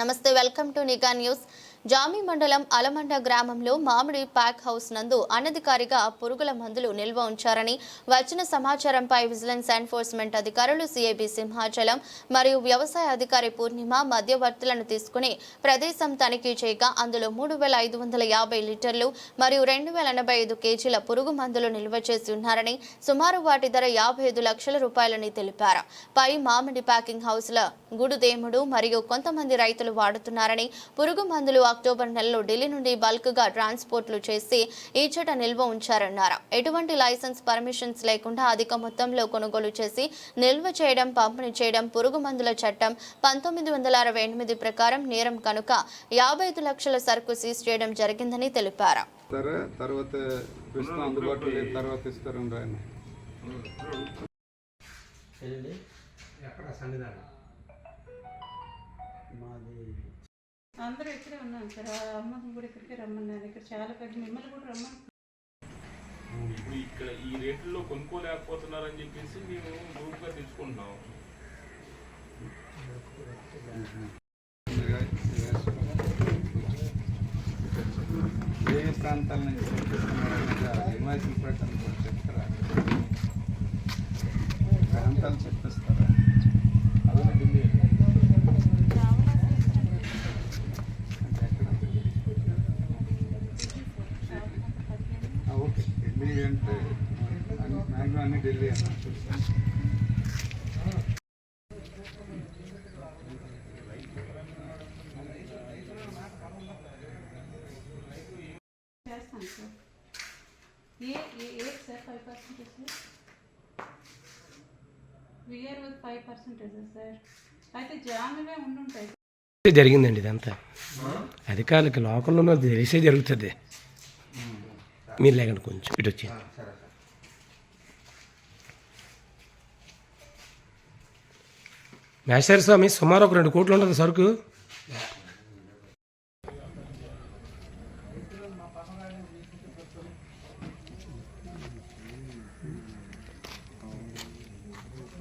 నమస్తే welcome to Nigha news. Jami మండలం అలమండ గ్రామంలో మామిడి ప్యాక్ హౌస్ నందు అనధికారిగా పురుగుల మందులు నిల్వ ఉంచారని వచ్చిన సమాచారంపై విజిలెన్స్ ఎన్ఫోర్స్మెంట్ అధికారులు సిఐబి సింహాచలం మరియు వ్యవసాయ అధికారి పూర్ణిమ మధ్యవర్తులను తీసుకుని ప్రదేశం తనిఖీ చేయగా అందులో మూడు వేల ఐదు వందల యాభై లీటర్లు మరియు రెండు వేల ఎనభై ఐదు కేజీల పురుగు మందులు నిల్వ చేసి ఉన్నారని సుమారు వాటి ధర యాభై ఐదు లక్షల రూపాయలని తెలిపారు. పై మామిడి ప్యాకింగ్ హౌస్ల గుడుదేముడు మరియు కొంతమంది రైతులు వాడుతున్నారని పురుగు మందులు అక్టోబర్ నెలలో ఢిల్లీ నుండి బల్క్గా ట్రాన్స్పోర్ట్లు చేసి ఈచట నిల్వ ఉంచారన్నారు. ఎటువంటి లైసెన్స్ పర్మిషన్స్ లేకుండా అధిక మొత్తంలో కొనుగోలు చేసి నిల్వ చేయడం పంపిణీ చేయడం పురుగు మందుల చట్టం పంతొమ్మిది వందల అరవై ఎనిమిది ప్రకారం నేరం కనుక యాభై ఐదు లక్షల సరుకు సీజ్ చేయడం జరిగిందని తెలిపారు. ఇస్తారా తర్వాత ప్రస్తుతం అందుబాటులో లేదు. తర్వాత ఇస్తారని రాయన. వెళ్ళండి ఎక్కడ? సన్నిధానం మాది అందరూ ఇక్కడే ఉన్నాం సార్. ఆ అమ్మని కూడా ఇక్కడికే రమ్మన్నారు. ఇక్కడ చాలా పెద్ద మిమ్మల్ని కూడా రమ్మని. ఇప్పుడు ఇక్కడ ఈ రేట్లలో కొనుక్కోలేకపోతున్నారని చెప్పేసి మేము గ్రూప్గా తెచ్చుకుంటున్నాం. ఏ ఏ ప్రాంతాల నుంచి తెప్పిస్తున్నారో హిమాచల్ ప్రకారం కూడా చెప్తారా ప్రాంతాలు చెప్పిస్తారా అదే ఢిల్లీ అంటే ఎక్కడ ఆ, ఓకే ఢిల్లీ అంటే మ్యాక్సిమం అన్ని ఢిల్లీ అన్న. చూస్తాను చేస్తాను సార్. ఏ ఏ ఏ sir five percentage sir we are with five percentage sir. అయితే జామీవే ఉండుంటాయి. జరిగిందండి ఇదంతా. అధికారులకి లోకల్లో తెలిసే జరుగుతుంది. మీరు లేకండి కొంచెం. ఇటు వచ్చి మేషారి స్వామి సుమారు ఒక రెండు కోట్లు ఉంటుంది సరుకు.